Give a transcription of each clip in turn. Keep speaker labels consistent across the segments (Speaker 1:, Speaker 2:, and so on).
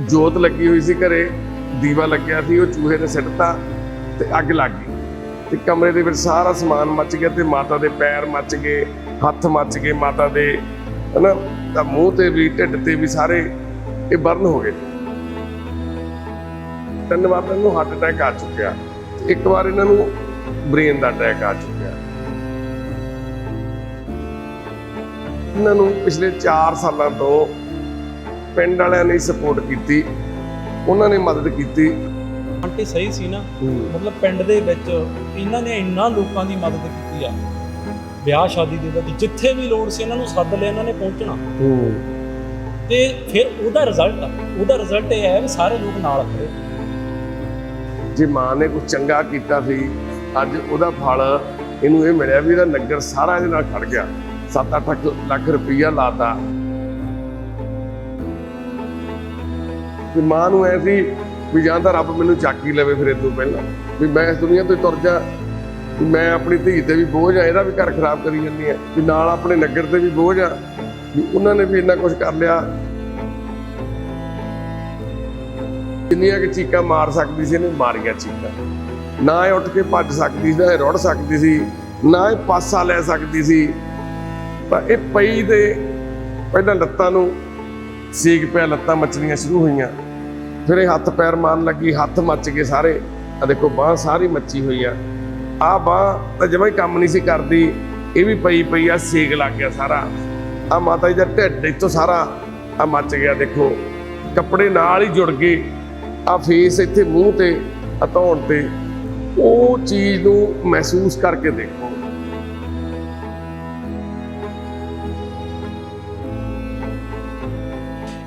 Speaker 1: ਜੋਤ ਲੱਗੀ ਹੋਈ ਸੀ ਘਰੇ, ਦੀਵਾ ਲੱਗਿਆ ਸੀ, ਉਹ ਚੂਹੇ ਨੇ ਸਿੱਟਤਾ ਤੇ ਅੱਗ ਲੱਗ ਗਈ। ਤੇ ਕਮਰੇ ਦੇ ਵਿੱਚ ਸਾਰਾ ਸਮਾਨ ਮੱਚ ਗਿਆ ਤੇ ਮਾਤਾ ਦੇ ਪੈਰ ਮੱਚ ਗਏ, ਹੱਥ ਮੱਚ ਗਏ ਮਾਤਾ ਦੇ, ਹਨਾ? ਤਾਂ ਮੂੰਹ ਤੇ ਵੀ, ਢਿੱਡ ਤੇ ਵੀ ਸਾਰੇ ਇਹ ਬਰਨ ਹੋ ਗਏ। ਤਿੰਨ ਵਾਰ ਤਾਂ ਇਹਨੂੰ ਹਾਰਟ ਅਟੈਕ ਆ ਚੁੱਕਿਆ। ਇੱਕ ਵਾਰ ਇਹਨਾਂ ਨੂੰ ਬ੍ਰੇਨ ਦਾ ਅਟੈਕ ਆ ਚੁੱਕਿਆ। ਇਹਨਾਂ ਨੂੰ ਪਿਛਲੇ 4 ਸਾਲਾਂ ਤੋਂ ਪਿੰਡ ਵਾਲਿਆਂ ਨੇ ਸਪੋਰਟ ਕੀਤੀ। ਉਹਨਾਂ ਨੇ ਮਦਦ ਕੀਤੀ।
Speaker 2: ਆਂਟੀ ਸਹੀ ਸੀ ਨਾ। ਮਤਲਬ ਪਿੰਡ ਦੇ ਵਿੱਚ ਇਹਨਾਂ ਨੇ ਇੰਨਾ ਲੋਕਾਂ ਦੀ ਮਦਦ ਕੀਤੀ ਆ। ਵਿਆਹ ਸ਼ਾਦੀ ਦੇ ਵਿੱਚ ਜਿੱਥੇ ਵੀ ਲੋੜ ਸੀ ਇਹਨਾਂ ਨੂੰ ਸੱਦ ਲਿਆ ਇਹਨਾਂ ਨੇ ਪਹੁੰਚਣਾ। ਤੇ ਫਿਰ ਉਹਦਾ ਰਿਜ਼ਲਟ ਉਹਦਾ ਰਿਜ਼ਲਟ ਇਹ ਹੈ ਵੀ ਸਾਰੇ ਲੋਕ ਨਾਲ ਖੜੇ।
Speaker 1: ਜੇ ਮਾਂ ਨੇ ਕੁਝ ਚੰਗਾ ਕੀਤਾ ਸੀ ਅੱਜ ਉਹਦਾ ਫਲ ਇਹਨੂੰ ਇਹ ਮਿਲਿਆ ਵੀ ਇਹਦਾ ਨਗਰ ਸਾਰਾ ਇਹਦੇ ਨਾਲ ਖੜ ਗਿਆ। 7-8 ਲੱਖ ਰੁਪਈਆ ਲਾਤਾ। ਵੀ ਮਾਂ ਨੂੰ ਐ ਸੀ ਵੀ ਜਾਂ ਤਾਂ ਰੱਬ ਮੈਨੂੰ ਚੱਕ ਹੀ ਲਵੇ ਫਿਰ ਇਦੋਂ ਪਹਿਲਾਂ। ਵੀ ਮੈਂ ਇਸ ਦੁਨੀਆ ਤੋਂ ਹੀ ਤੁਰ ਜਾ। ਵੀ ਮੈਂ ਆਪਣੀ ਧੀ ਤੇ ਵੀ ਬੋਝ ਆ, ਇਹਦਾ ਵੀ ਘਰ ਖਰਾਬ ਕਰੀ ਜਾਂਦੀ ਹੈ ਵੀ ਨਾਲ ਆਪਣੇ ਨਗਰ ਤੇ ਵੀ ਬੋਝ ਆ। ਵੀ ਉਹਨਾਂ ਨੇ ਵੀ ਇੰਨਾ ਕੁਝ ਕਰ ਲਿਆ। ਜਿੰਨੀਆਂ ਕਿ ਚੀਕਾਂ ਮਾਰ ਸਕਦੀ ਸੀ, ਇਹਨੇ ਮਾਰੀਆਂ ਚੀਕਾਂ। ਨਾ ਇਹ ਉੱਠ ਕੇ ਭੱਜ ਸਕਦੀ ਸੀ, ਨਾ ਇਹ ਰੁੜ ਸਕਦੀ ਸੀ, ਨਾ ਇਹ ਪਾਸਾ ਲੈ ਸਕਦੀ ਸੀ। ਤਾਂ ਇਹ ਪਈ ਦੇ ਪਹਿਲਾਂ ਲੱਤਾਂ ਨੂੰ ਸੀਗ ਪਿਆ, ਲੱਤਾਂ ਮੱਚਣੀਆਂ ਸ਼ੁਰੂ ਹੋਈਆਂ। ਫਿਰ ਇਹ ਹੱਥ ਪੈਰ ਮਾਰਨ ਲੱਗੀ, ਹੱਥ ਮੱਚ ਗਏ ਸਾਰੇ। ਆ ਦੇਖੋ, ਬਾਹ ਸਾਰੀ ਮੱਚੀ ਹੋਈ ਆ। ਆ ਬਾਹ ਤਾਂ ਜਮਾਂ ਹੀ ਕੰਮ ਨਹੀਂ ਸੀ ਕਰਦੀ, ਇਹ ਵੀ ਪਈ ਪਈ ਆ, ਸੇਕ ਲੱਗ ਗਿਆ ਸਾਰਾ। ਆ ਮਾਤਾ ਜੀ ਦਾ ਢਿੱਡ ਇੱਥੋਂ ਸਾਰਾ ਆ ਮੱਚ ਗਿਆ, ਦੇਖੋ। ਕੱਪੜੇ ਨਾਲ ਹੀ ਜੁੜ ਗਏ। ਆ ਫੇਸ ਇੱਥੇ ਮੂੰਹ ਤੇ ਆ ਧੌਣ ਤੇ। ਉਹ ਚੀਜ਼ ਨੂੰ ਮਹਿਸੂਸ ਕਰਕੇ ਦੇਖੋ।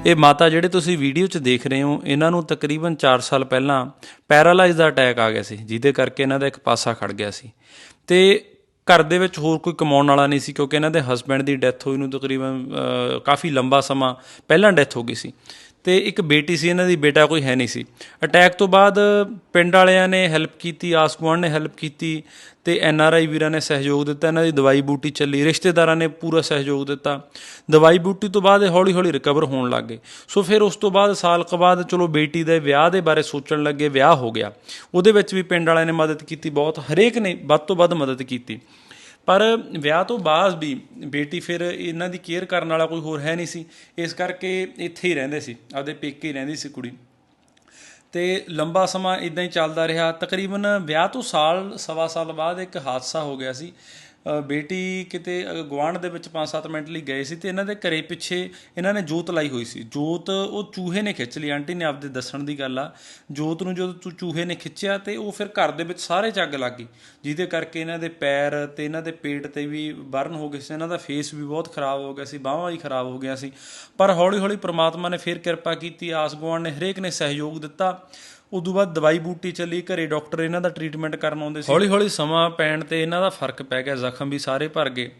Speaker 2: ਇਹ ਮਾਤਾ ਜਿਹੜੇ ਤੁਸੀਂ ਵੀਡੀਓ 'ਚ ਦੇਖ ਰਹੇ ਹੋ, ਇਹਨਾਂ ਨੂੰ ਤਕਰੀਬਨ 4 ਸਾਲ ਪਹਿਲਾਂ ਪੈਰਾਲਾਈਜ਼ ਦਾ ਅਟੈਕ ਆ ਗਿਆ ਸੀ, ਜਿਹਦੇ ਕਰਕੇ ਇਹਨਾਂ ਦਾ ਇੱਕ ਪਾਸਾ ਖੜ ਗਿਆ ਸੀ। ਤੇ ਘਰ ਦੇ ਵਿੱਚ ਹੋਰ ਕੋਈ ਕਮਾਉਣ ਵਾਲਾ ਨਹੀਂ ਸੀ, ਕਿਉਂਕਿ ਇਹਨਾਂ ਦੇ ਹਸਬੰਡ ਦੀ ਡੈਥ ਹੋਈ ਨੂੰ ਤਕਰੀਬਨ ਕਾਫੀ ਲੰਬਾ ਸਮਾਂ ਪਹਿਲਾਂ ਡੈਥ ਹੋ ਗਈ ਸੀ। ਤੇ ਇੱਕ ਬੇਟੀ ਸੀ, ਇਹਨਾਂ ਦੀ ਬੇਟਾ ਕੋਈ ਹੈ ਨਹੀਂ ਸੀ। ਅਟੈਕ ਤੋਂ ਬਾਅਦ ਪਿੰਡ ਵਾਲਿਆਂ ਨੇ ਹੈਲਪ ਕੀਤੀ ਆਸ ਗੁਆਂਢ ਨੇ ਹੈਲਪ ਕੀਤੀ ਤੇ ਐਨ ਆਰ ਆਈ ਵੀਰਾਂ ਨੇ ਸਹਿਯੋਗ ਦਿੱਤਾ, ਇਹਨਾਂ ਦੀ ਦਵਾਈ ਬੂਟੀ ਚੱਲੀ, ਰਿਸ਼ਤੇਦਾਰਾਂ ਨੇ ਪੂਰਾ ਸਹਿਯੋਗ ਦਿੱਤਾ। ਦਵਾਈ ਬੂਟੀ ਤੋਂ ਬਾਅਦ ਇਹ ਹੌਲੀ ਹੌਲੀ ਰਿਕਵਰ ਹੋਣ ਲੱਗ ਗਏ। ਸੋ ਫਿਰ ਉਸ ਤੋਂ ਬਾਅਦ ਸਾਲ ਕ ਬਾਅਦ ਚਲੋ ਬੇਟੀ ਦੇ ਵਿਆਹ ਦੇ ਬਾਰੇ ਸੋਚਣ ਲੱਗੇ, ਵਿਆਹ ਹੋ ਗਿਆ। ਉਹਦੇ ਵਿੱਚ ਵੀ ਪਿੰਡ ਵਾਲਿਆਂ ਨੇ ਮਦਦ ਕੀਤੀ, ਬਹੁਤ ਹਰੇਕ ਨੇ ਵੱਧ ਤੋਂ ਵੱਧ ਮਦਦ ਕੀਤੀ। ਪਰ ਵਿਆਹ ਤੋਂ ਬਾਅਦ ਵੀ ਬੇਟੀ ਫਿਰ ਇਹਨਾਂ ਦੀ ਕੇਅਰ ਕਰਨ ਵਾਲਾ ਕੋਈ ਹੋਰ ਹੈ ਨਹੀਂ ਸੀ। ਇਸ ਕਰਕੇ ਇੱਥੇ ਹੀ ਰਹਿੰਦੇ ਸੀ। ਆਪਦੇ ਪੇਕੇ ਹੀ ਰਹਿੰਦੀ ਸੀ ਕੁੜੀ। ਤੇ ਲੰਬਾ ਸਮਾਂ ਇਦਾਂ ਹੀ ਚੱਲਦਾ ਰਿਹਾ। ਤਕਰੀਬਨ ਵਿਆਹ ਤੋਂ ਸਾਲ, ਸਵਾ ਸਾਲ ਬਾਅਦ ਇੱਕ ਹਾਦਸਾ ਹੋ ਗਿਆ ਸੀ। ਬੇਟੀ ਕਿਤੇ ਅ, ਗੁਆਂਢ ਦੇ ਵਿੱਚ 5-7 ਮਿੰਟ ਲਈ ਗਏ ਸੀ ਤੇ ਇਹਨਾਂ ਦੇ ਘਰੇ ਪਿੱਛੇ ਇਹਨਾਂ ਨੇ ਜੋਤ ਲਾਈ ਹੋਈ ਸੀ। ਜੋਤ ਉਹ ਚੂਹੇ ਨੇ ਖਿੱਚ ਲਈ। ਆਂਟੀ ਨੇ ਆਪਦੇ ਦੱਸਣ ਦੀ ਗੱਲ ਆ। ਜੋਤ ਨੂੰ ਜਦੋਂ ਚੂ- ਚੂਹੇ ਨੇ ਖਿੱਚਿਆ ਤੇ ਉਹ ਫਿਰ ਘਰ ਦੇ ਵਿੱਚ ਸਾਰੇ ਚੱਗ ਲੱਗ ਗਈ ਜਿਹਦੇ ਕਰਕੇ ਇਹਨਾਂ ਦੇ ਪੈਰ ਤੇ ਇਹਨਾਂ ਦੇ ਪੇਟ ਤੇ ਵੀ ਬਰਨ ਹੋ ਗਏ ਸੀ। ਇਹਨਾਂ ਦਾ ਫੇਸ ਵੀ ਬਹੁਤ ਖਰਾਬ ਹੋ ਗਿਆ ਸੀ ਬਾਹਾਂ ਵੀ ਖਰਾਬ ਹੋ ਗਿਆ ਸੀ। ਪਰ ਹੌਲੀ ਹੌਲੀ ਪ੍ਰਮਾਤਮਾ ਨੇ ਫਿਰ ਕਿਰਪਾ ਕੀਤੀ। ਆਸ ਗੁਆਂਢ ਨੇ ਹਰੇਕ ਨੇ ਸਹਿਯੋਗ ਦਿੱਤਾ। ਉਦੋਂ ਬਾਅਦ ਦਵਾਈ ਬੂਟੀ ਚੱਲੀ, ਘਰੇ ਡਾਕਟਰ ਇਹਨਾਂ ਦਾ ਟ੍ਰੀਟਮੈਂਟ ਕਰਨ ਆਉਂਦੇ ਸੀ। ਹੌਲੀ ਹੌਲੀ ਸਮਾਂ ਪੈਣ ਤੇ ਇਹਨਾਂ ਦਾ ਫ਼ਰਕ ਪੈ ਗਿਆ, ਜ਼ਖਮ ਵੀ ਸਾਰੇ ਭਰ ਗਏ।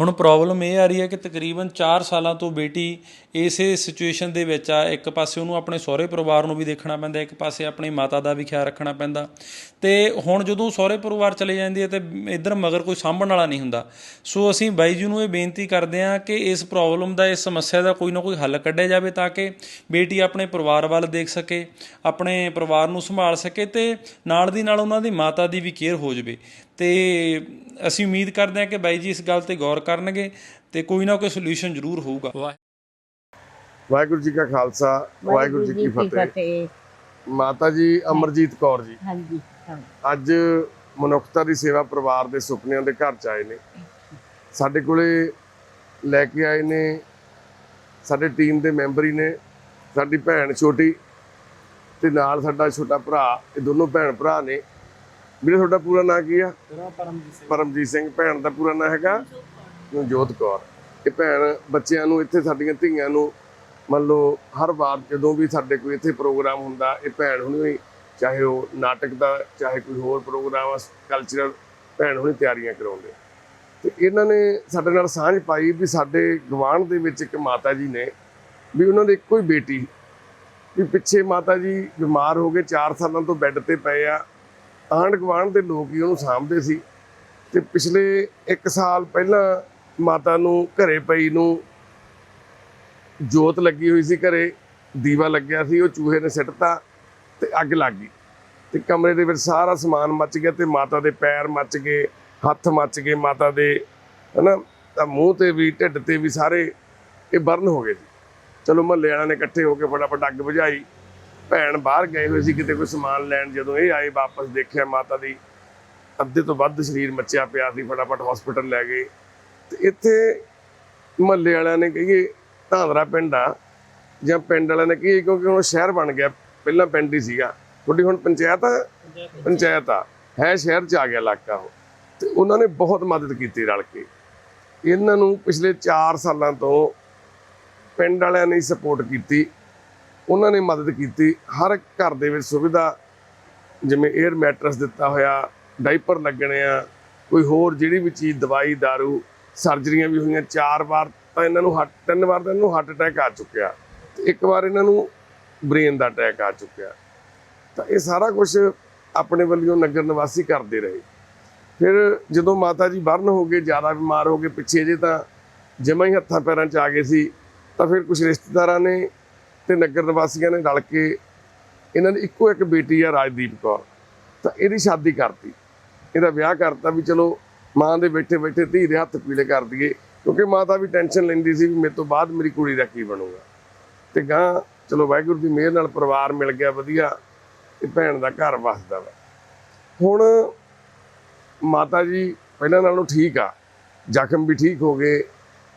Speaker 2: ਹੁਣ ਪ੍ਰੋਬਲਮ ਇਹ ਆ ਰਹੀ ਹੈ ਕਿ ਤਕਰੀਬਨ 4 ਸਾਲਾਂ ਤੋਂ ਬੇਟੀ ਇਸੇ ਸਿਚੁਏਸ਼ਨ ਦੇ ਵਿੱਚ ਆ। ਇੱਕ ਪਾਸੇ ਉਹਨੂੰ ਆਪਣੇ ਸਹੁਰੇ ਪਰਿਵਾਰ ਨੂੰ ਵੀ ਦੇਖਣਾ ਪੈਂਦਾ, ਇੱਕ ਪਾਸੇ ਆਪਣੀ ਮਾਤਾ ਦਾ ਵੀ ਖਿਆਲ ਰੱਖਣਾ ਪੈਂਦਾ। ਤੇ ਹੁਣ ਜਦੋਂ ਸਹੁਰੇ ਪਰਿਵਾਰ ਚਲੇ ਜਾਂਦੀ ਹੈ ਤੇ ਇੱਧਰ ਮਗਰ ਕੋਈ ਸਾਂਭਣ ਵਾਲਾ ਨਹੀਂ ਹੁੰਦਾ। ਸੋ ਅਸੀਂ ਬਾਈ ਜੀ ਨੂੰ ਇਹ ਬੇਨਤੀ ਕਰਦੇ ਹਾਂ ਕਿ ਇਸ ਪ੍ਰੋਬਲਮ ਦਾ, ਇਸ ਸਮੱਸਿਆ ਦਾ ਕੋਈ ਨਾ ਕੋਈ ਹੱਲ ਕੱਢਿਆ ਜਾਵੇ ਤਾਂ ਕਿ ਬੇਟੀ ਆਪਣੇ ਪਰਿਵਾਰ ਵੱਲ ਦੇਖ ਸਕੇ, ਆਪਣੇ ਪਰਿਵਾਰ ਨੂੰ ਸੰਭਾਲ ਸਕੇ ਤੇ ਨਾਲ ਦੀ ਨਾਲ ਉਹਨਾਂ ਦੀ ਮਾਤਾ ਦੀ ਵੀ ਕੇਅਰ ਹੋ ਜਾਵੇ। ਤੇ ਅਸੀਂ ਉਮੀਦ ਕਰਦੇ ਹਾਂ ਕਿ ਬਾਈ ਜੀ ਇਸ ਗੱਲ ਤੇ ਗੌਰ ਕਰਨਗੇ ਤੇ ਕੋਈ ਨਾ ਕੋਈ ਸੋਲੂਸ਼ਨ ਜ਼ਰੂਰ ਹੋਊਗਾ।
Speaker 1: ਵਾਹਿਗੁਰੂ। ਜੀ ਕਾ ਖਾਲਸਾ ਵਾਹਿਗੁਰੂ ਜੀ ਕੀ ਫਤਿਹ। ਮਾਤਾ ਜੀ ਅਮਰਜੀਤ ਕੌਰ ਜੀ।
Speaker 3: ਹਾਂਜੀ।
Speaker 1: ਅੱਜ ਮਨੁੱਖਤਾ ਦੀ ਸੇਵਾ ਪਰਿਵਾਰ ਦੇ ਸੁਪਨਿਆਂ ਦੇ ਘਰ ਚ ਆਏ ਨੇ। ਸਾਡੇ ਕੋਲੇ ਲੈ ਕੇ ਆਏ ਨੇ ਸਾਡੇ ਟੀਮ ਦੇ ਮੈਂਬਰ ਹੀ ਨੇ ਸਾਡੀ ਭੈਣ ਛੋਟੀ ਤੇ ਨਾਲ ਸਾਡਾ ਛੋਟਾ ਭਰਾ ਇਹ ਦੋਨੋਂ ਭੈਣ ਭਰਾ ਨੇ। ਵੀਰੇ ਤੁਹਾਡਾ ਪੂਰਾ ਨਾਂ ਕੀ ਆ? ਪਰਮਜੀਤ ਸਿੰਘ। ਭੈਣ ਦਾ ਪੂਰਾ ਨਾਂ ਹੈਗਾ? ਜੋਤ ਕੌਰ। ਇਹ ਭੈਣ ਬੱਚਿਆਂ ਨੂੰ ਇੱਥੇ ਸਾਡੀਆਂ ਧੀਆਂ ਨੂੰ ਮੰਨ ਲਓ ਹਰ ਵਾਰ ਜਦੋਂ ਵੀ ਸਾਡੇ ਕੋਈ ਇੱਥੇ ਪ੍ਰੋਗਰਾਮ ਹੁੰਦਾ ਇਹ ਭੈਣ ਹੁਣੀ ਚਾਹੇ ਉਹ ਨਾਟਕ ਦਾ ਚਾਹੇ ਕੋਈ ਹੋਰ ਪ੍ਰੋਗਰਾਮ ਆ ਕਲਚਰਲ ਭੈਣ ਹੁਣੀ ਤਿਆਰੀਆਂ ਕਰਾਉਂਦੇ। ਤੇ ਇਹਨਾਂ ਨੇ ਸਾਡੇ ਨਾਲ ਸਾਂਝ ਪਾਈ ਵੀ ਸਾਡੇ ਗਵਾਂਢ ਦੇ ਵਿੱਚ ਇੱਕ ਮਾਤਾ ਜੀ ਨੇ ਵੀ ਉਹਨਾਂ ਦੇ ਇੱਕੋ ਹੀ ਬੇਟੀ ਵੀ ਪਿੱਛੇ ਮਾਤਾ ਜੀ ਬਿਮਾਰ ਹੋ ਗਏ 4 ਸਾਲਾਂ ਤੋਂ ਬੈੱਡ ਤੇ ਪਏ ਆ ਆਂਢ ਗੁਆਂਢ ਦੇ ਲੋਕ ਹੀ ਉਹਨੂੰ ਸਾਂਭਦੇ ਸੀ ਤੇ ਪਿਛਲੇ 1 ਸਾਲ ਪਹਿਲਾਂ ਮਾਤਾ ਨੂੰ ਘਰੇ ਪਈ ਨੂੰ ਜੋਤ ਲੱਗੀ ਹੋਈ ਸੀ ਘਰੇ, ਦੀਵਾ ਲੱਗਿਆ ਸੀ, ਉਹ ਚੂਹੇ ਨੇ ਸਿੱਟਤਾ ਤੇ ਅੱਗ ਲੱਗ ਗਈ। ਤੇ ਕਮਰੇ ਦੇ ਵਿੱਚ ਸਾਰਾ ਸਮਾਨ ਮੱਚ ਗਿਆ ਤੇ ਮਾਤਾ ਦੇ ਪੈਰ ਮੱਚ ਗਏ, ਹੱਥ ਮੱਚ ਗਏ, ਮਾਤਾ ਦੇ ਹਨਾ, ਤਾਂ ਮੂੰਹ ਤੇ ਵੀ, ਢਿੱਡ ਤੇ ਵੀ ਸਾਰੇ ਇਹ ਬਰਨ ਹੋ ਗਏ ਸੀ। ਚਲੋ ਮਹੱਲੇ ਵਾਲਿਆਂ ਨੇ ਇਕੱਠੇ ਹੋ ਕੇ ਫਟਾਫਟ ਅੱਗ ਬੁਝਾਈ। ਭੈਣ ਬਾਹਰ ਗਏ ਹੋਏ ਸੀ ਕਿਤੇ ਕੋਈ ਸਮਾਨ ਲੈਣ ਜਦੋਂ ਇਹ ਆਏ ਵਾਪਸ ਦੇਖਿਆ ਮਾਤਾ ਦੀ ਅੱਧੇ ਤੋਂ ਵੱਧ ਸਰੀਰ ਮੱਚਿਆ ਪਿਆ ਸੀ ਫਟਾਫਟ ਹਸਪੀਟਲ ਲੈ ਗਏ। ਤੇ ਇੱਥੇ ਮਹੱਲੇ ਵਾਲਿਆਂ ਨੇ ਕਹੀਏ ਧਾਂਦਰਾ ਪਿੰਡ ਆ ਜਾਂ ਪਿੰਡ ਵਾਲਿਆਂ ਨੇ ਕਹੀਏ ਕਿਉਂਕਿ ਹੁਣ ਸ਼ਹਿਰ ਬਣ ਗਿਆ ਪਹਿਲਾਂ ਪਿੰਡ ਹੀ ਸੀਗਾ। ਤੁਹਾਡੀ ਹੁਣ ਪੰਚਾਇਤ ਆ? ਪੰਚਾਇਤ ਆ। ਹੈ ਸ਼ਹਿਰ ਚ ਆ ਗਿਆ ਇਲਾਕਾ ਉਹ। ਤੇ ਉਹਨਾਂ ਨੇ ਬਹੁਤ ਮਦਦ ਕੀਤੀ ਰਲ ਕੇ। ਇਹਨਾਂ ਨੂੰ ਪਿਛਲੇ 4 ਸਾਲਾਂ ਤੋਂ ਪਿੰਡ ਵਾਲਿਆਂ ਨੇ ਸਪੋਰਟ ਕੀਤੀ। ਉਹਨਾਂ ਨੇ ਮਦਦ ਕੀਤੀ। ਹਰ ਘਰ ਦੇ ਵਿੱਚ ਸੁਵਿਧਾ, ਜਿਵੇਂ 에ਅਰ ਮੈਟਰਸ ਦਿੱਤਾ ਹੋਇਆ ਡਾਈਪਰ ਲੱਗਣੇ ਆ, ਕੋਈ ਹੋਰ ਜਿਹੜੀ ਵੀ ਚੀਜ਼, ਦਵਾਈ, दारू ਸਰਜਰੀਆਂ ਵੀ ਹੋਈਆਂ, ਚਾਰ ਵਾਰ ਤਾਂ ਇਹਨਾਂ ਨੂੰ ਹੱਟ ਤਿੰਨ ਵਾਰ ਤਾਂ ਇਹਨੂੰ ਹਾਰਟ ਅਟੈਕ ਆ ਚੁੱਕਿਆ। ਤੇ ਇੱਕ ਵਾਰ ਇਹਨਾਂ ਨੂੰ ਬ੍ਰੇਨ ਦਾ ਅਟੈਕ ਆ ਚੁੱਕਿਆ। ਤਾਂ ਇਹ ਸਾਰਾ ਕੁਝ ਆਪਣੇ ਵੱਲੋਂ ਨਗਰ ਨਿਵਾਸੀ ਕਰਦੇ ਰਹੇ। ਫਿਰ ਜਦੋਂ ਮਾਤਾ ਜੀ ਬਰਨ ਹੋ ਗਏ, ਜ਼ਿਆਦਾ ਬਿਮਾਰ ਹੋ ਗਏ, ਪਿੱਛੇ ਜੇ ਤਾਂ ਜਮਾਂ ਹੀ ਹੱਥਾਂ ਪੈਰਾਂ 'ਚ ਆ ਗਏ ਸੀ, ਤਾਂ ਫਿਰ ਕੁਝ ਰਿਸ਼ਤੇਦਾਰਾਂ ਨੇ ਤੇ ਨਗਰ ਨਿਵਾਸੀਆਂ ਨੇ ਰਲ ਕੇ ਇਹਨਾਂ ਦੀ ਇੱਕੋ ਇੱਕ ਬੇਟੀ ਆ ਰਾਜਦੀਪ ਕੌਰ। ਤਾਂ ਇਹਦੀ ਸ਼ਾਦੀ ਕਰਤੀ। ਇਹਦਾ ਵਿਆਹ ਕਰਤਾ ਵੀ ਚਲੋ ਮਾਂ ਦੇ ਬੈਠੇ ਬੈਠੇ ਧੀ ਦੇ ਹੱਥ ਪੀਲੇ ਕਰ ਦਈਏ, ਕਿਉਂਕਿ ਮਾਤਾ ਵੀ ਟੈਨਸ਼ਨ ਲੈਂਦੀ ਸੀ ਵੀ ਮੇਰੇ ਤੋਂ ਬਾਅਦ ਮੇਰੀ ਕੁੜੀ ਦਾ ਕੀ ਬਣੂਗਾ। ਤੇ ਗਾਂ ਚਲੋ ਵਾਹਿਗੁਰੂ ਦੀ ਮਿਹਰ ਨਾਲ ਪਰਿਵਾਰ ਮਿਲ ਗਿਆ, ਵਧੀਆ। ਤੇ ਭੈਣ ਦਾ ਘਰ ਵਸਦਾ ਵਾ। ਹੁਣ ਮਾਤਾ ਜੀ ਪਹਿਲਾਂ ਨਾਲੋਂ ਠੀਕ ਆ। ਜ਼ਖਮ ਵੀ ਠੀਕ ਹੋ ਗਏ,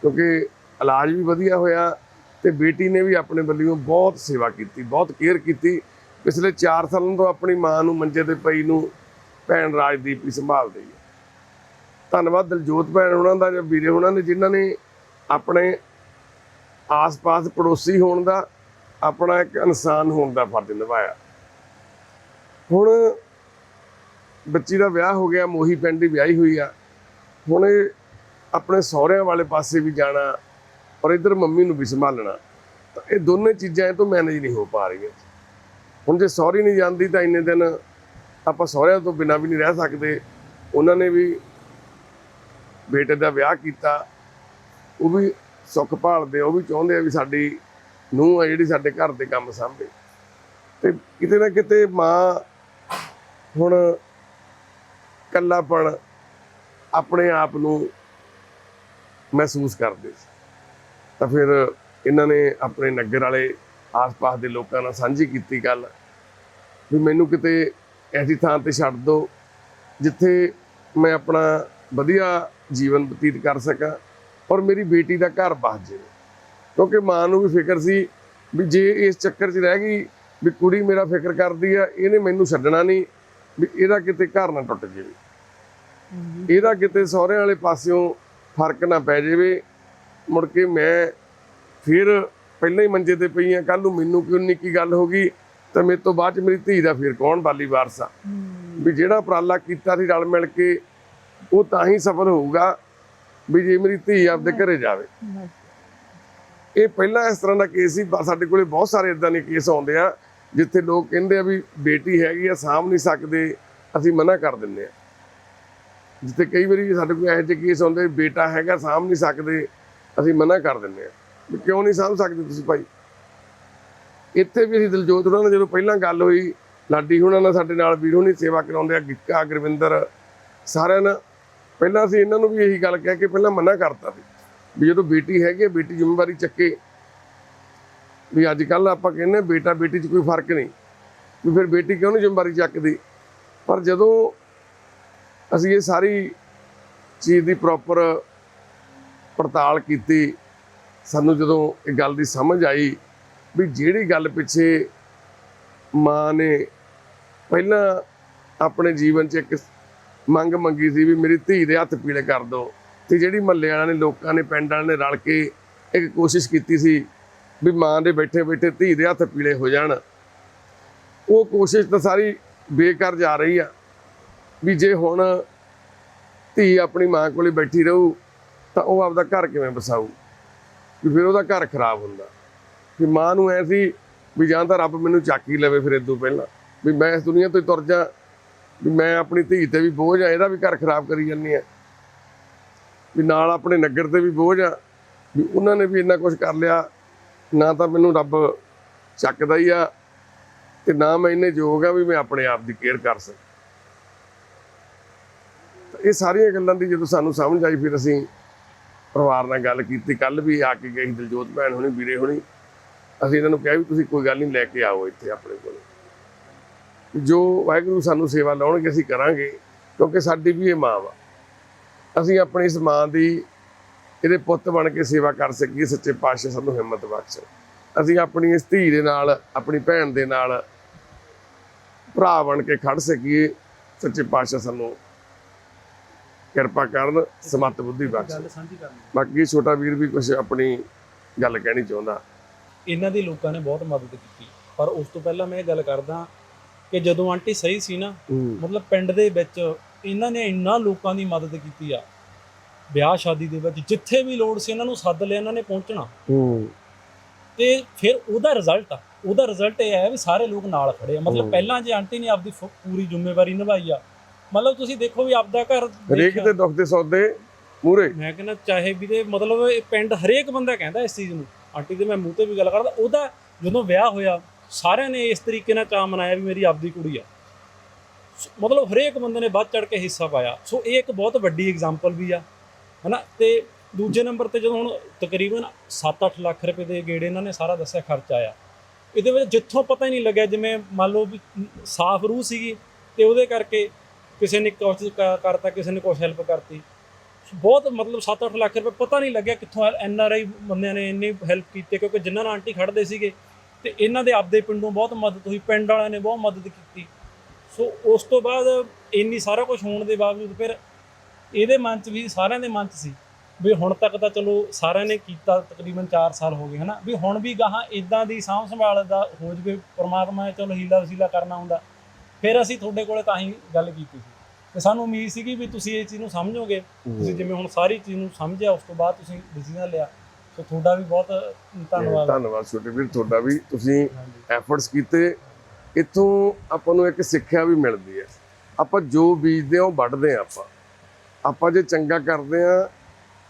Speaker 1: ਕਿਉਂਕਿ ਇਲਾਜ ਵੀ ਵਧੀਆ ਹੋਇਆ। ਤੇ ਬੇਟੀ ਨੇ ਵੀ ਆਪਣੇ ਵੱਲੋਂ ਬਹੁਤ ਸੇਵਾ ਕੀਤੀ, ਬਹੁਤ ਕੇਅਰ ਕੀਤੀ। ਪਿਛਲੇ 4 ਸਾਲਾਂ ਤੋਂ ਆਪਣੀ ਮਾਂ ਨੂੰ ਮੰਜੇ ਤੇ ਪਈ ਨੂੰ ਭੈਣ ਰਾਜਦੀਪ ਹੀ ਸੰਭਾਲਦੀ ਹੈ। ਧੰਨਵਾਦ ਦਲਜੋਤ ਭੈਣ ਉਹਨਾਂ ਦਾ ਜਾਂ ਵੀਰੇ ਉਹਨਾਂ ਨੇ ਜਿਨ੍ਹਾਂ ਨੇ ਆਪਣੇ ਆਸ-ਪਾਸ ਪੜੋਸੀ ਹੋਣ ਦਾ, ਆਪਣਾ ਇੱਕ ਇਨਸਾਨ ਹੋਣ ਦਾ ਫਰਜ਼ ਨਿਭਾਇਆ। ਹੁਣ ਬੱਚੀ ਦਾ ਵਿਆਹ ਹੋ ਗਿਆ, ਮੋਹੀ ਪਿੰਡ ਦੀ ਵਿਆਹੀ ਹੋਈ ਆ। ਹੁਣ ਇਹ ਆਪਣੇ ਸਹੁਰਿਆਂ ਵਾਲੇ ਪਾਸੇ ਵੀ ਜਾਣਾ ਔਰ ਇਧਰ ਮੰਮੀ ਨੂੰ ਵੀ ਸੰਭਾਲਣਾ ਤਾਂ ਇਹ ਦੋਨੇ ਚੀਜ਼ਾਂ ਇਹ ਤੋਂ ਮੈਨੇਜ ਨਹੀਂ ਹੋ ਪਾ ਰਹੀਆਂ। ਹੁਣ ਜੇ ਸਹੁਰੀ ਨਹੀਂ ਜਾਂਦੀ ਤਾਂ ਇੰਨੇ ਦਿਨ ਆਪਾਂ ਸਹੁਰਿਆਂ ਤੋਂ ਬਿਨਾਂ ਵੀ ਨਹੀਂ ਰਹਿ ਸਕਦੇ। ਉਹਨਾਂ ਨੇ ਵੀ ਬੇਟੇ ਦਾ ਵਿਆਹ ਕੀਤਾ। ਉਹ ਵੀ ਸੁੱਖ ਭਾਲਦੇ ਉਹ ਵੀ ਚਾਹੁੰਦੇ ਆ ਵੀ ਸਾਡੀ ਨੂੰਹ ਆ ਜਿਹੜੀ ਸਾਡੇ ਘਰ ਦੇ ਕੰਮ ਸਾਂਭੇ। ਤੇ ਕਿਤੇ ਨਾ ਕਿਤੇ ਮਾਂ ਹੁਣ ਕੱਲਾਪਣ ਆਪਣੇ ਆਪ ਨੂੰ ਮਹਿਸੂਸ ਕਰਦੇ ਸੀ। ਤਾਂ ਫਿਰ ਇਹਨਾਂ ਨੇ ਆਪਣੇ ਨਗਰ ਵਾਲੇ ਆਸ-ਪਾਸ ਦੇ ਲੋਕਾਂ ਨਾਲ ਸਾਂਝੀ ਕੀਤੀ ਗੱਲ। ਵੀ ਮੈਨੂੰ ਕਿਤੇ ਐਸੀ ਥਾਂ ਤੇ ਛੱਡ ਦਿਓ ਜਿੱਥੇ ਮੈਂ ਆਪਣਾ ਵਧੀਆ ਜੀਵਨ ਬਤੀਤ ਕਰ ਸਕਾਂ ਔਰ ਮੇਰੀ ਬੇਟੀ ਦਾ ਘਰ ਬਸ ਜਾਵੇ। ਕਿਉਂਕਿ ਮਾਂ ਨੂੰ ਵੀ ਫਿਕਰ ਸੀ ਵੀ ਜੇ ਇਸ ਚੱਕਰ 'ਚ ਰਹਿ ਗਈ ਵੀ ਕੁੜੀ ਮੇਰਾ ਫਿਕਰ ਕਰਦੀ ਆ ਇਹਨੇ ਮੈਨੂੰ ਛੱਡਣਾ ਨਹੀਂ ਵੀ ਇਹਦਾ ਕਿਤੇ ਘਰ ਨਾ ਟੁੱਟ ਜਾਵੇ। ਇਹਦਾ ਕਿਤੇ ਸਹੁਰਿਆਂ ਵਾਲੇ ਪਾਸਿਓਂ ਫ਼ਰਕ ਨਾ ਪੈ ਜਾਵੇ ਮੁੜ ਕੇ ਮੈਂ ਫਿਰ ਪਹਿਲਾਂ ਹੀ ਮੰਜੇ ਤੇ ਪਈ ਆ ਕੱਲ ਨੂੰ ਮੈਨੂੰ ਕਿਉਂ ਨਹੀਂ ਕੀ ਗੱਲ ਹੋ ਗਈ? ਤਾਂ ਮੇਰੇ ਤੋਂ ਬਾਅਦ ਚ ਮੇਰੀ ਧੀ ਦਾ ਫਿਰ ਕੌਣ ਬਾਲੀ ਵਾਰਸ ਆ? ਵੀ ਜਿਹੜਾ ਉਪਰਾਲਾ ਕੀਤਾ ਸੀ ਰਲ ਮਿਲ ਕੇ ਉਹ ਤਾਂ ਹੀ ਸਫਲ ਹੋਊਗਾ ਵੀ ਜੇ ਮੇਰੀ ਧੀ ਆਪਦੇ ਘਰੇ ਜਾਵੇ। ਇਹ ਪਹਿਲਾਂ ਇਸ ਤਰ੍ਹਾਂ ਦਾ ਕੇਸ ਸੀ ਸਾਡੇ ਕੋਲੇ ਬਹੁਤ ਸਾਰੇ ਇਦਾਂ ਦੇ ਕੇਸ ਆਉਂਦੇ ਆ ਜਿੱਥੇ ਲੋਕ ਕਹਿੰਦੇ ਆ ਵੀ ਬੇਟੀ ਹੈਗੀ ਆ ਸਾਂਭ ਨਹੀਂ ਸਕਦੇ ਅਸੀਂ ਮਨਾ ਕਰ ਦਿੰਦੇ ਆ। ਜਿੱਥੇ ਕਈ ਵਾਰੀ ਸਾਡੇ ਕੋਲ ਇਹੋ ਜਿਹੇ ਕੇਸ ਆਉਂਦੇ ਬੇਟਾ ਹੈਗਾ ਸਾਂਭ ਨਹੀਂ ਸਕਦੇ ਅਸੀਂ ਮਨਾ ਕਰ ਦਿੰਦੇ ਆ ਵੀ ਕਿਉਂ ਨਹੀਂ ਸਾਂਭ ਸਕਦੇ ਤੁਸੀਂ ਭਾਈ? ਇੱਥੇ ਵੀ ਅਸੀਂ ਦਿਲਜੋਤ ਉਹਨਾਂ ਨਾਲ ਜਦੋਂ ਪਹਿਲਾਂ ਗੱਲ ਹੋਈ ਲਾਡੀ ਹੁਣਾਂ ਨਾਲ ਸਾਡੇ ਨਾਲ ਵੀਰ ਹੁਣੀ ਸੇਵਾ ਕਰਾਉਂਦੇ ਆ ਗਿੱਕਾ ਗੁਰਵਿੰਦਰ ਸਾਰਿਆਂ ਨਾਲ ਪਹਿਲਾਂ ਅਸੀਂ ਇਹਨਾਂ ਨੂੰ ਵੀ ਇਹੀ ਗੱਲ ਕਹਿ ਕੇ ਪਹਿਲਾਂ ਮਨਾ ਕਰਤਾ ਸੀ ਵੀ ਜਦੋਂ ਬੇਟੀ ਹੈਗੀ ਆ, ਬੇਟੀ ਜ਼ਿੰਮੇਵਾਰੀ ਚੱਕੇ। ਵੀ ਅੱਜ ਕੱਲ ਆਪਾਂ ਕਹਿੰਦੇ ਆ, ਬੇਟਾ ਬੇਟੀ 'ਚ ਕੋਈ ਫ਼ਰਕ ਨਹੀਂ ਵੀ ਫਿਰ ਬੇਟੀ ਕਿਉਂ ਨਹੀਂ ਜ਼ਿੰਮੇਵਾਰੀ ਚੱਕਦੀ? ਪਰ ਜਦੋਂ ਅਸੀਂ ਇਹ ਸਾਰੀ ਚੀਜ਼ ਦੀ ਪ੍ਰੋਪਰ ਪੜਤਾਲ ਕੀਤੀ, ਸਾਨੂੰ ਜਦੋਂ ਇਹ ਗੱਲ ਦੀ ਸਮਝ ਆਈ ਵੀ ਜਿਹੜੀ ਗੱਲ ਪਿੱਛੇ ਮਾਂ ਨੇ ਪਹਿਲਾਂ ਆਪਣੇ ਜੀਵਨ 'ਚ ਇੱਕ ਮੰਗ ਮੰਗੀ ਸੀ ਵੀ ਮੇਰੀ ਧੀ ਦੇ ਹੱਥ ਪੀਲੇ ਕਰ ਦਿਓ ਤੇ ਜਿਹੜੀ ਮਹੱਲੇ ਵਾਲਿਆਂ ਨੇ, ਲੋਕਾਂ ਨੇ, ਪਿੰਡ ਵਾਲਿਆਂ ਨੇ ਰਲ ਕੇ ਇੱਕ ਕੋਸ਼ਿਸ਼ ਕੀਤੀ ਸੀ ਵੀ ਮਾਂ ਦੇ ਬੈਠੇ ਬੈਠੇ ਧੀ ਦੇ ਹੱਥ ਪੀਲੇ ਹੋ ਜਾਣ। ਉਹ ਕੋਸ਼ਿਸ਼ ਤਾਂ ਸਾਰੀ ਬੇਕਾਰ ਜਾ ਰਹੀ ਆ ਵੀ ਜੇ ਹੁਣ ਧੀ ਆਪਣੀ ਮਾਂ ਕੋਲੇ ਬੈਠੀ ਰਹੂ ਤਾਂ ਉਹ ਆਪਦਾ ਘਰ ਕਿਵੇਂ ਬਸਾਊ ਵੀ ਫਿਰ ਉਹਦਾ ਘਰ ਖਰਾਬ ਹੁੰਦਾ। ਵੀ ਮਾਂ ਨੂੰ ਐ ਸੀ ਵੀ ਜਾਂ ਤਾਂ ਰੱਬ ਮੈਨੂੰ ਚੱਕ ਹੀ ਲਵੇ ਫਿਰ ਇਦੋਂ ਪਹਿਲਾਂ। ਵੀ ਮੈਂ ਇਸ ਦੁਨੀਆ ਤੋਂ ਹੀ ਤੁਰ ਜਾ। ਵੀ ਮੈਂ ਆਪਣੀ ਧੀ ਤੇ ਵੀ ਬੋਝ ਆ, ਇਹਦਾ ਵੀ ਘਰ ਖਰਾਬ ਕਰੀ ਜਾਂਦੀ ਆ। ਵੀ ਨਾਲ ਆਪਣੇ ਨਗਰ ਤੇ ਵੀ ਬੋਝ ਆ। ਵੀ ਉਹਨਾਂ ਨੇ ਵੀ ਇੰਨਾ ਕੁਝ ਕਰ ਲਿਆ। ਨਾ ਤਾਂ ਮੈਨੂੰ ਰੱਬ ਚੱਕਦਾ ਹੀ ਆ ਤੇ ਨਾ ਮੈਂ ਇੰਨੇ ਯੋਗ ਆ ਵੀ ਮੈਂ ਆਪਣੇ ਆਪ ਦੀ ਕੇਅਰ ਕਰ ਸਕਾਂ। ਇਹ ਸਾਰੀਆਂ ਗੱਲਾਂ ਦੀ ਜਦੋਂ ਸਾਨੂੰ ਸਮਝ ਆਈ, ਫਿਰ ਅਸੀਂ ਪਰਿਵਾਰ ਨਾਲ ਗੱਲ ਕੀਤੀ ਕੱਲ ਵੀ ਆ ਕੇ ਗਈ ਦਿਲਜੋਤ ਭੈਣ ਹੋਣੀ, ਵੀਰੇ ਹੋਣੀ। ਅਸੀਂ ਇਹਨਾਂ ਨੂੰ ਕਿਹਾ ਵੀ ਤੁਸੀਂ ਕੋਈ ਗੱਲ ਨਹੀਂ, ਲੈ ਕੇ ਆਓ ਇੱਥੇ ਆਪਣੇ ਕੋਲ। ਜੋ ਵਾਹਿਗੁਰੂ ਸਾਨੂੰ ਸੇਵਾ ਲਾਉਣਗੇ, ਅਸੀਂ ਕਰਾਂਗੇ, ਕਿਉਂਕਿ ਸਾਡੀ ਵੀ ਇਹ ਮਾਂ ਵਾ। ਅਸੀਂ ਆਪਣੀ ਇਸ ਮਾਂ ਦੀ ਇਹਦੇ ਪੁੱਤ ਬਣ ਕੇ ਸੇਵਾ ਕਰ ਸਕੀਏ, ਸੱਚੇ ਪਾਤਸ਼ਾਹ ਸਾਨੂੰ ਹਿੰਮਤ ਬਖਸ਼। ਅਸੀਂ ਆਪਣੀ ਇਸ ਧੀ ਦੇ ਨਾਲ, ਆਪਣੀ ਭੈਣ ਦੇ ਨਾਲ ਭਰਾ ਬਣ ਕੇ ਖੜ ਸਕੀਏ, ਸੱਚੇ ਪਾਤਸ਼ਾਹ ਸਾਨੂੰ ਕਿਰਪਾ ਕਰਨ ਸਮਤ ਬੁੱਧੀ ਬਖਸ਼।
Speaker 3: ਗੱਲ ਸਾਂਝੀ ਕਰਨੀ।
Speaker 1: ਬਾਕੀ ਛੋਟਾ ਵੀਰ ਵੀ ਕੁਝ ਆਪਣੀ ਗੱਲ ਕਹਿਣੀ ਚਾਹੁੰਦਾ।
Speaker 3: ਇਹਨਾਂ ਦੀ ਲੋਕਾਂ ਨੇ ਬਹੁਤ ਮਦਦ ਕੀਤੀ। ਪਰ ਉਸ ਤੋਂ ਪਹਿਲਾਂ ਮੈਂ ਇਹ ਗੱਲ ਕਰਦਾ ਕਿ ਜਦੋਂ ਆਂਟੀ ਸਹੀ ਸੀ ਨਾ ਮਤਲਬ ਪਿੰਡ ਦੇ ਵਿੱਚ ਇਹਨਾਂ ਨੇ ਇੰਨਾ ਲੋਕਾਂ ਦੀ ਮਦਦ ਕੀਤੀ ਆ। ਵਿਆਹ ਸ਼ਾਦੀ ਦੇ ਵਿੱਚ ਜਿੱਥੇ ਵੀ ਲੋੜ ਸੀ ਇਹਨਾਂ ਨੂੰ ਸੱਦ ਲਿਆ ਇਹਨਾਂ ਨੇ ਪਹੁੰਚਣਾ। ਤੇ ਫਿਰ ਉਹਦਾ ਰਿਜ਼ਲਟ ਆ। ਉਹਦਾ ਰਿਜ਼ਲਟ ਇਹ ਹੈ ਵੀ ਸਾਰੇ ਲੋਕ ਨਾਲ ਖੜੇ ਆ। ਮਤਲਬ। ਪਹਿਲਾਂ ਜੇ ਆਂਟੀ ਨੇ ਆਪਦੀ ਪੂਰੀ ਜ਼ਿੰਮੇਵਾਰੀ ਨਿਭਾਈ ਆ ਮਤਲਬ ਤੁਸੀਂ ਦੇਖੋ ਵੀ ਆਪਦਾ ਘਰ
Speaker 1: ਹਰੇਕ ਦੇ ਦੁੱਖ ਦੇ ਸੌਦੇ ਮੂਰੇ
Speaker 3: ਮੈਂ ਕਹਿੰਦਾ ਚਾਹੇ ਵੀ ਦੇ ਮਤਲਬ ਇਹ ਪਿੰਡ ਹਰੇਕ ਬੰਦਾ ਕਹਿੰਦਾ ਇਸ ਚੀਜ਼ ਨੂੰ। ਆਂਟੀ ਦੇ ਮੈਂ ਮੂੰਹ ਤੇ ਵੀ ਗੱਲ ਕਰਦਾ ਉਹਦਾ ਜਦੋਂ ਵਿਆਹ ਹੋਇਆ ਸਾਰਿਆਂ ਨੇ ਇਸ ਤਰੀਕੇ ਨਾਲ ਚਾਅ ਮਨਾਇਆ ਵੀ ਮੇਰੀ ਆਪਦੀ ਕੁੜੀ ਆ। ਮਤਲਬ ਹਰੇਕ ਬੰਦੇ ਨੇ ਵੱਧ ਚੜ ਕੇ ਹਿੱਸਾ ਪਾਇਆ। ਸੋ ਇਹ ਇੱਕ ਬਹੁਤ ਵੱਡੀ ਐਗਜ਼ਾਮਪਲ ਵੀ ਆ ਹਨਾ? ਤੇ ਦੂਜੇ ਨੰਬਰ ਤੇ ਜਦੋਂ ਹੁਣ ਤਕਰੀਬਨ 7-8 ਲੱਖ ਰੁਪਏ ਦੇ ਗੇੜੇ ਇਹਨਾਂ ਨੇ ਸਾਰਾ ਦੱਸਿਆ ਖਰਚਾ ਆਇਆ। ਇਹਦੇ ਵਿੱਚ ਜਿੱਥੋਂ ਪਤਾ ਹੀ ਨਹੀਂ ਲੱਗਿਆ ਜਿਵੇਂ ਮੰਨ ਲਓ ਵੀ ਸਾਫ਼ ਰੂਹ ਸੀਗੀ ਤੇ ਉਹਦੇ ਕਰਕੇ ਕਿਸੇ ਨੇ ਕੁਛ ਕ- ਕਰਤਾ, ਕਿਸੇ ਨੇ ਕੁਛ ਹੈਲਪ ਕਰਤੀ। ਬਹੁਤ ਮਤਲਬ 7-8 ਲੱਖ ਰੁਪਏ ਪਤਾ ਨਹੀਂ ਲੱਗਿਆ ਕਿੱਥੋਂ ਐਨ ਆਰ ਆਈ ਬੰਦਿਆਂ ਨੇ ਇੰਨੀ ਹੈਲਪ ਕੀਤੀ, ਕਿਉਂਕਿ ਜਿਨ੍ਹਾਂ ਨਾਲ ਆਂਟੀ ਖੜਦੇ ਸੀਗੇ ਤੇ ਇਹਨਾਂ ਦੇ ਆਪਦੇ ਪਿੰਡੋਂ ਬਹੁਤ ਮਦਦ ਹੋਈ, ਪਿੰਡ ਵਾਲਿਆਂ ਨੇ ਬਹੁਤ ਮਦਦ ਕੀਤੀ। ਸੋ ਉਸ ਤੋਂ ਬਾਅਦ ਇੰਨੀ ਸਾਰਾ ਕੁਝ ਹੋਣ ਦੇ ਬਾਵਜੂਦ ਫਿਰ ਇਹਦੇ ਮਨ 'ਚ ਵੀ, ਸਾਰਿਆਂ ਦੇ ਮਨ 'ਚ ਸੀ ਵੀ ਹੁਣ ਤੱਕ ਤਾਂ ਚਲੋ ਸਾਰਿਆਂ ਨੇ ਕੀਤਾ, ਤਕਰੀਬਨ 4 ਸਾਲ ਹੋ ਗਏ, ਹਨਾ? ਵੀ ਹੁਣ ਵੀ ਗਾਹਾਂ ਇਦਾਂ ਦੀ ਸਾਂਭ ਸੰਭਾਲ ਦਾ ਹੋ ਜਵੇ, ਪ੍ਰਮਾਤਮਾ ਚਲੋ ਹੀਲਾ ਵਸੀਲਾ ਕਰਨਾ ਹੁੰਦਾ। ਫਿਰ ਅਸੀਂ ਤੁਹਾਡੇ ਕੋਲੇ ਤਾਂ ਹੀ ਗੱਲ ਕੀਤੀ ਸੀ। ਤੇ ਸਾਨੂੰ ਉਮੀਦ ਸੀਗੀ ਵੀ ਤੁਸੀਂ ਇਹ ਚੀਜ਼ ਨੂੰ ਸਮਝੋਗੇ। ਤੁਸੀਂ ਜਿਵੇਂ ਹੁਣ ਸਾਰੀ ਚੀਜ਼ ਨੂੰ ਸਮਝਿਆ ਉਸ ਤੋਂ ਬਾਅਦ ਤੁਸੀਂ ਡਿਸੀਜਨ ਲਿਆ। ਸੋ ਤੁਹਾਡਾ ਵੀ ਬਹੁਤ ਧੰਨਵਾਦ।
Speaker 1: ਧੰਨਵਾਦ ਛੋਟੇ ਵੀਰ ਤੁਹਾਡਾ ਵੀ ਤੁਸੀਂ ਐਫਰਟਸ ਕੀਤੇ। ਇੱਥੋਂ ਆਪਾਂ ਨੂੰ ਇੱਕ ਸਿੱਖਿਆ ਵੀ ਮਿਲਦੀ ਹੈ। ਆਪਾਂ ਜੋ ਬੀਜਦੇ ਹਾਂ ਉਹ ਵੱਢਦੇ ਹਾਂ ਆਪਾਂ। ਆਪਾਂ ਜੇ ਚੰਗਾ ਕਰਦੇ ਹਾਂ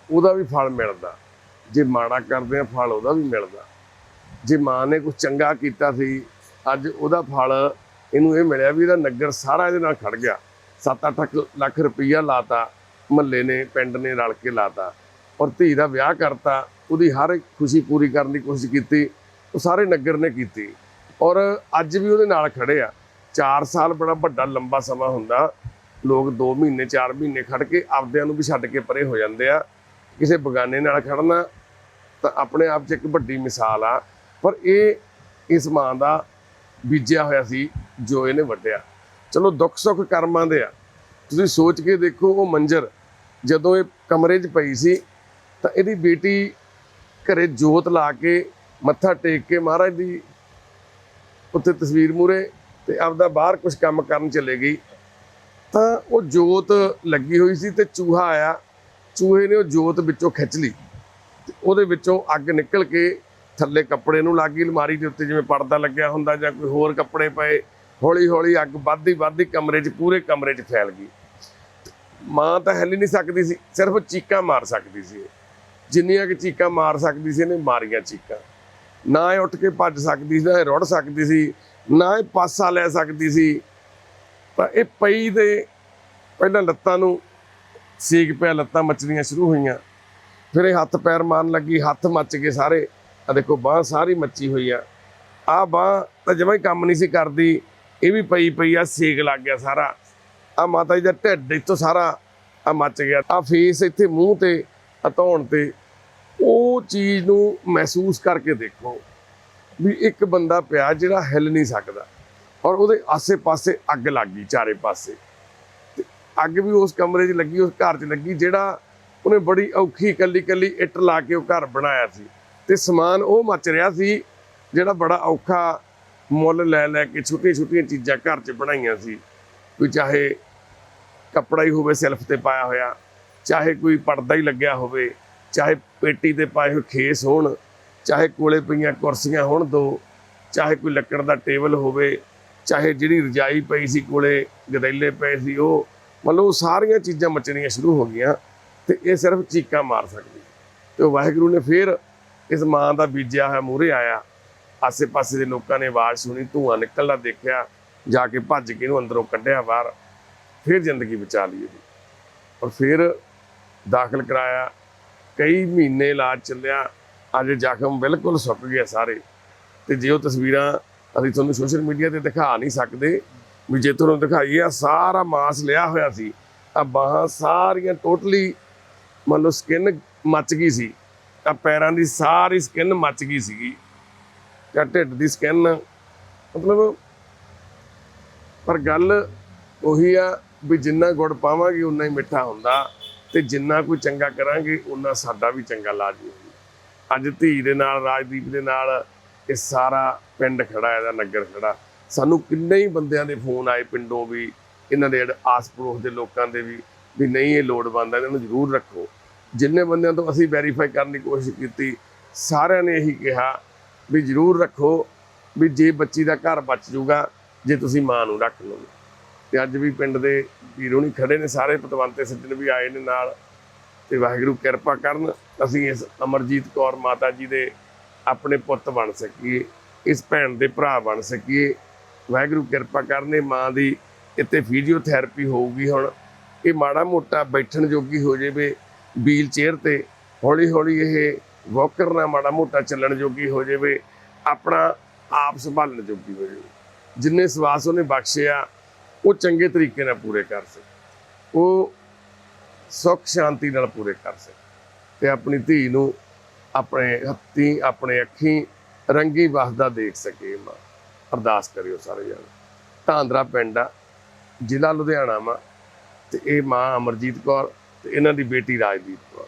Speaker 1: ਉਹਦਾ ਵੀ ਫਲ ਮਿਲਦਾ। ਜੇ ਮਾੜਾ ਕਰਦੇ ਹਾਂ ਫਲ ਉਹਦਾ ਵੀ ਮਿਲਦਾ। ਜੇ ਮਾਂ ਨੇ ਕੁਝ ਚੰਗਾ ਕੀਤਾ ਸੀ ਅੱਜ ਉਹਦਾ ਫਲ ਇਹਨੂੰ ਇਹ ਮਿਲਿਆ ਵੀ ਇਹਦਾ ਨਗਰ ਸਾਰਾ ਇਹਦੇ ਨਾਲ ਖੜ ਗਿਆ। 7-8 ਲੱਖ ਰੁਪਈਆ ਲਾਤਾ, ਮਹੱਲੇ ਨੇ, ਪਿੰਡ ਨੇ ਰਲ ਕੇ ਲਾਤਾ। ਔਰ ਧੀ ਦਾ ਵਿਆਹ ਕਰਤਾ, ਉਹਦੀ ਹਰ ਖੁਸ਼ੀ ਪੂਰੀ ਕਰਨ ਦੀ ਕੋਸ਼ਿਸ਼ ਕੀਤੀ, ਉਹ ਸਾਰੇ ਨਗਰ ਨੇ ਕੀਤੀ। ਔਰ ਅੱਜ ਵੀ ਉਹਦੇ ਨਾਲ ਖੜੇ ਆ। 4 ਸਾਲ ਬੜਾ ਵੱਡਾ, ਲੰਬਾ ਸਮਾਂ ਹੁੰਦਾ। ਲੋਕ 2 ਮਹੀਨੇ 4 ਮਹੀਨੇ ਖੜ ਕੇ ਆਪਦਿਆਂ ਨੂੰ ਵੀ ਛੱਡ ਕੇ ਪਰੇ ਹੋ ਜਾਂਦੇ ਆ। ਕਿਸੇ ਬਗਾਨੇ ਨਾਲ ਖੜਨਾ ਤਾਂ ਆਪਣੇ ਆਪ 'ਚ ਇੱਕ ਵੱਡੀ ਮਿਸਾਲ ਆ। ਪਰ ਇਹ ਇਸ ਮਾਂ ਦਾ ਬੀਜਿਆ ਹੋਇਆ ਸੀ। ਜੋ ਇਹਨੇ ਵੱਢਿਆ ਚਲੋ ਦੁੱਖ ਸੁੱਖ ਕਰਮਾਂ ਦੇ ਆ। ਤੁਸੀਂ ਸੋਚ ਕੇ ਦੇਖੋ ਉਹ ਮੰਜ਼ਰ, ਜਦੋਂ ਇਹ ਕਮਰੇ 'ਚ ਪਈ ਸੀ, ਤਾਂ ਇਹਦੀ ਬੇਟੀ ਘਰੇ ਜੋਤ ਲਾ ਕੇ ਮੱਥਾ ਟੇਕ ਕੇ ਮਹਾਰਾਜ ਦੀ ਉੱਥੇ ਤਸਵੀਰ ਮੂਰੇ ਤੇ ਆਪਦਾ ਬਾਹਰ ਕੁਝ ਕੰਮ ਕਰਨ ਚਲੇ ਗਈ। ਤਾਂ ਉਹ ਜੋਤ ਲੱਗੀ ਹੋਈ ਸੀ ਤੇ ਚੂਹਾ ਆਇਆ। ਚੂਹੇ ਨੇ ਉਹ ਜੋਤ ਵਿੱਚੋਂ ਖਿੱਚ ਲਈ। ਤੇ ਉਹਦੇ ਵਿੱਚੋਂ ਅੱਗ ਨਿਕਲ ਕੇ ਥੱਲੇ ਕੱਪੜੇ ਨੂੰ ਲੱਗੀ ਅਲਮਾਰੀ ਦੇ ਉੱਤੇ ਜਿਵੇਂ ਪਰਦਾ ਲੱਗਿਆ ਹੁੰਦਾ ਜਾਂ ਕੋਈ ਹੋਰ ਕੱਪੜੇ ਪਏ। ਹੌਲੀ ਹੌਲੀ ਅੱਗ ਵੱਧਦੀ ਵੱਧਦੀ ਕਮਰੇ 'ਚ, ਪੂਰੇ ਕਮਰੇ 'ਚ ਫੈਲ ਗਈ। ਮਾਂ ਤਾਂ ਹਿੱਲ ਨਹੀਂ ਸਕਦੀ ਸੀ, ਸਿਰਫ ਚੀਕਾਂ ਮਾਰ ਸਕਦੀ ਸੀ। ਜਿੰਨੀਆਂ ਕਿ ਚੀਕਾਂ ਮਾਰ ਸਕਦੀ ਸੀ ਇਹਨੇ ਮਾਰੀਆਂ ਚੀਕਾਂ। ਨਾ ਇਹ ਉੱਠ ਕੇ ਭੱਜ ਸਕਦੀ ਸੀ, ਨਾ ਇਹ ਰੁੜ ਸਕਦੀ ਸੀ, ਨਾ ਇਹ ਪਾਸਾ ਲੈ ਸਕਦੀ ਸੀ। ਤਾਂ ਇਹ ਪਈ ਦੇ ਪਹਿਲਾਂ ਲੱਤਾਂ ਨੂੰ ਸੇਕ ਪਿਆ, ਲੱਤਾਂ ਮੱਚਣੀਆਂ ਸ਼ੁਰੂ ਹੋਈਆਂ। ਫਿਰ ਇਹ ਹੱਥ ਪੈਰ ਮਾਰਨ ਲੱਗੀ, ਹੱਥ ਮੱਚ ਗਏ ਸਾਰੇ। ਆ ਦੇਖੋ, ਬਾਹ ਸਾਰੀ ਮੱਚੀ ਹੋਈ ਆ। ਆ ਬਾਹ ਤਾਂ ਜਮਾਂ ਹੀ ਕੰਮ ਨਹੀਂ ਸੀ ਕਰਦੀ। ਇਹ ਵੀ ਪਈ ਪਈ ਆ, ਸੇਕ ਲੱਗ ਗਿਆ ਸਾਰਾ। ਆ ਮਾਤਾ ਜੀ ਦਾ ਢਿੱਡ ਇੱਥੋਂ ਸਾਰਾ ਆ ਮੱਚ ਗਿਆ। ਆ ਫੇਸ ਇੱਥੇ ਮੂੰਹ ਤੇ ਆ ਧੌਣ ਤੇ। ਉਹ ਚੀਜ਼ ਨੂੰ ਮਹਿਸੂਸ ਕਰਕੇ ਦੇਖੋ ਵੀ ਇੱਕ ਬੰਦਾ ਪਿਆ ਜਿਹੜਾ ਹਿੱਲ ਨਹੀਂ ਸਕਦਾ ਔਰ ਉਹਦੇ ਆਸੇ-ਪਾਸੇ ਅੱਗ ਲੱਗ ਗਈ, ਚਾਰੇ ਪਾਸੇ। ਤੇ ਅੱਗ ਵੀ ਉਸ ਕਮਰੇ 'ਚ ਲੱਗੀ, ਉਸ ਘਰ 'ਚ ਲੱਗੀ, ਜਿਹੜਾ ਉਹਨੇ ਬੜੀ ਔਖੀ ਕੱਲੀ ਕੱਲੀ ਇੱਟ ਲਾ ਕੇ ਉਹ ਘਰ ਬਣਾਇਆ ਸੀ। ਤੇ ਸਮਾਨ ਉਹ ਮੱਚ ਰਿਹਾ ਸੀ ਜਿਹੜਾ ਬੜਾ ਔਖਾ ਮੁੱਲ ਲੈ ਲੈ ਕੇ ਛੋਟੀਆਂ ਛੋਟੀਆਂ ਚੀਜ਼ਾਂ ਘਰ 'ਚ ਬਣਾਈਆਂ ਸੀ। ਕੋਈ ਚਾਹੇ ਕੱਪੜਾ ਹੀ ਹੋਵੇ ਸੈਲਫ ਤੇ ਪਾਇਆ ਹੋਇਆ, ਚਾਹੇ ਕੋਈ ਪਰਦਾ ਹੀ ਲੱਗਿਆ ਹੋਵੇ, ਚਾਹੇ ਪੇਟੀ ਤੇ ਪਾਏ ਹੋਏ ਖੇਸ ਹੋਣ, ਚਾਹੇ ਕੋਲੇ ਪਈਆਂ ਕੁਰਸੀਆਂ ਹੋਣ ਦੋ, ਚਾਹੇ ਕੋਈ ਲੱਕੜ ਦਾ ਟੇਬਲ ਹੋਵੇ, ਚਾਹੇ ਜਿਹੜੀ ਰਜਾਈ ਪਈ ਸੀ ਕੋਲੇ, ਗਦੈਲੇ ਪਏ ਸੀ, ਉਹ ਮਤਲਬ ਉਹ ਸਾਰੀਆਂ ਚੀਜ਼ਾਂ ਮਚਣੀਆਂ ਸ਼ੁਰੂ ਹੋ ਗਈਆਂ ਤੇ ਇਹ ਸਿਰਫ ਚੀਕਾਂ ਮਾਰ ਸਕਦੀ। ਤੇ ਵਾਹਿਗੁਰੂ ਨੇ ਫੇਰ ਇਸ ਮਾਂ ਦਾ ਬੀਜਿਆ ਹੋਇਆ ਮੂਹਰੇ ਆਇਆ। ਆਸੇ-ਪਾਸੇ ਦੇ ਲੋਕਾਂ ਨੇ ਆਵਾਜ਼ ਸੁਣੀ, ਧੂਆਂ ਨਿਕਲਦਾ ਦੇਖਿਆ, ਜਾ ਕੇ ਭੱਜ ਕੇ ਇਹਨੂੰ ਅੰਦਰੋਂ ਕੱਢਿਆ ਬਾਹਰ, ਫਿਰ ਜ਼ਿੰਦਗੀ ਬਚਾ ਲਈ ਇਹਦੀ। ਔਰ ਫਿਰ ਦਾਖਲ ਕਰਾਇਆ, ਕਈ ਮਹੀਨੇ ਇਲਾਜ ਚੱਲਿਆ, ਅੱਜ ਜ਼ਖਮ ਬਿਲਕੁਲ ਸੁੱਕ ਗਏ ਸਾਰੇ। ਤੇ ਜੇ ਉਹ ਤਸਵੀਰਾਂ ਅਸੀਂ ਤੁਹਾਨੂੰ ਸੋਸ਼ਲ ਮੀਡੀਆ ਤੇ ਦਿਖਾ ਨਹੀਂ ਸਕਦੇ, ਵੀ ਜੇ ਤੁਹਾਨੂੰ ਦਿਖਾਈਏ ਆ ਸਾਰਾ ਮਾਸ ਲਿਆ ਹੋਇਆ ਸੀ ਆ ਬਾਹਾਂ ਸਾਰੀਆਂ ਟੋਟਲੀ ਮੰਨ ਲਓ ਸਕਿਨ ਮੱਚ ਗਈ ਸੀ ਆ ਪੈਰਾਂ ਦੀ ਸਾਰੀ ਸਕਿਨ ਮੱਚ ਗਈ ਸੀਗੀ। ਜਾਂ ਢਿੱਡ ਦੀ ਸਕਿਨ ਮਤਲਬ ਪਰ ਗੱਲ ਉਹੀ ਆ ਵੀ ਜਿੰਨਾ ਗੁੜ ਪਾਵਾਂਗੇ ਉਨਾ ਹੀ ਮਿੱਠਾ ਹੁੰਦਾ ਤੇ ਜਿੰਨਾ ਕੋਈ ਚੰਗਾ ਕਰਾਂਗੇ ਉਨਾ ਸਾਡਾ ਵੀ ਚੰਗਾ ਲਾਜ਼ਮੀ ਹੋਊ ਅੱਜ ਧੀ ਦੇ ਨਾਲ, ਰਾਜਦੀਪ ਦੇ ਨਾਲ ਇਹ ਸਾਰਾ ਪਿੰਡ ਖੜਾ, ਇਹਦਾ ਨਗਰ ਖੜਾ। ਸਾਨੂੰ ਕਿੰਨੇ ਹੀ ਬੰਦਿਆਂ ਦੇ ਫੋਨ ਆਏ ਪਿੰਡੋਂ ਵੀ, ਇਹਨਾਂ ਦੇ ਜਿਹੜੇ ਆਸ ਪੜੋਸ ਦੇ ਲੋਕਾਂ ਦੇ ਵੀ ਵੀ ਨਹੀਂ ਇਹ ਲੋੜਵੰਦ ਆ, ਇਹਨਾਂ ਨੂੰ ਜ਼ਰੂਰ ਰੱਖੋ। ਜਿੰਨੇ ਬੰਦਿਆਂ ਤੋਂ ਅਸੀਂ ਵੈਰੀਫਾਈ ਕਰਨ ਦੀ ਕੋਸ਼ਿਸ਼ ਕੀਤੀ, ਸਾਰਿਆਂ ਨੇ ਇਹੀ ਕਿਹਾ ਵੀ ਜ਼ਰੂਰ ਰੱਖੋ ਵੀ ਜੇ ਬੱਚੀ ਦਾ ਘਰ ਬਚ ਜਾਊਗਾ ਜੇ ਤੁਸੀਂ ਮਾਂ ਨੂੰ ਰੱਖ ਲਓਗੇ। ਤੇ ਅੱਜ ਵੀ ਪਿੰਡ ਦੇ ਵੀਰੋ ਨਹੀਂ ਖੜੇ ਨੇ, ਸਾਰੇ ਪਤਵੰਤੇ ਸੱਜਣ ਵੀ ਆਏ ਨੇ ਨਾਲ। ਤੇ ਵਾਹਿਗੁਰੂ ਕਿਰਪਾ ਕਰਨ, ਅਸੀਂ ਇਸ ਅਮਰਜੀਤ ਕੌਰ ਮਾਤਾ ਜੀ ਦੇ ਆਪਣੇ ਪੁੱਤ ਬਣ ਸਕੀਏ, ਇਸ ਭੈਣ ਦੇ ਭਰਾ ਬਣ ਸਕੀਏ। ਵਾਹਿਗੁਰੂ ਕਿਰਪਾ ਕਰਨੇ ਮਾਂ ਦੀ ਇੱਥੇ ਫਿਜ਼ੀਓਥੈਰੇਪੀ ਹੋਊਗੀ ਹੁਣ। ਇਹ ਮਾੜਾ ਮੋਟਾ ਬੈਠਣ ਜੋਗੀ ਹੋ ਜਾਵੇ ਵੀਲ ਚੇਅਰ ਤੇ ਹੌਲੀ ਹੌਲੀ ਇਹ ਵੋਕਰ ਨਾਲ ਮਾੜਾ ਮੋਟਾ ਚੱਲਣ ਜੋਗੀ ਹੋ ਜਾਵੇ, ਆਪਣਾ ਆਪ ਸੰਭਾਲਣ ਜੋਗੀ ਹੋ ਜਾਵੇ। ਜਿੰਨੇ ਸਵਾਸ ਉਹਨੇ ਬਖਸ਼ਿਆ ਉਹ ਚੰਗੇ ਤਰੀਕੇ ਨਾਲ ਪੂਰੇ ਕਰ ਸਕੇ। ਉਹ ਸੁੱਖ ਸ਼ਾਂਤੀ ਨਾਲ ਪੂਰੇ ਕਰ ਸਕੇ ਤੇ ਆਪਣੀ ਧੀ ਨੂੰ ਆਪਣੇ ਹੱਥੀਂ, ਆਪਣੇ ਅੱਖੀਂ ਰੰਗੀ ਵਸਦਾ ਦੇਖ ਸਕੇ ਮਾਂ। ਅਰਦਾਸ ਕਰਿਓ ਸਾਰੇ ਜਣ। ਧਾਂਦਰਾ ਪਿੰਡ ਆ, ਜ਼ਿਲ੍ਹਾ ਲੁਧਿਆਣਾ ਵਾ ਤੇ ਇਹ ਮਾਂ ਅਮਰਜੀਤ ਕੌਰ ਤੇ ਇਹਨਾਂ ਦੀ ਬੇਟੀ ਰਾਜਦੀਪ ਕੌਰ।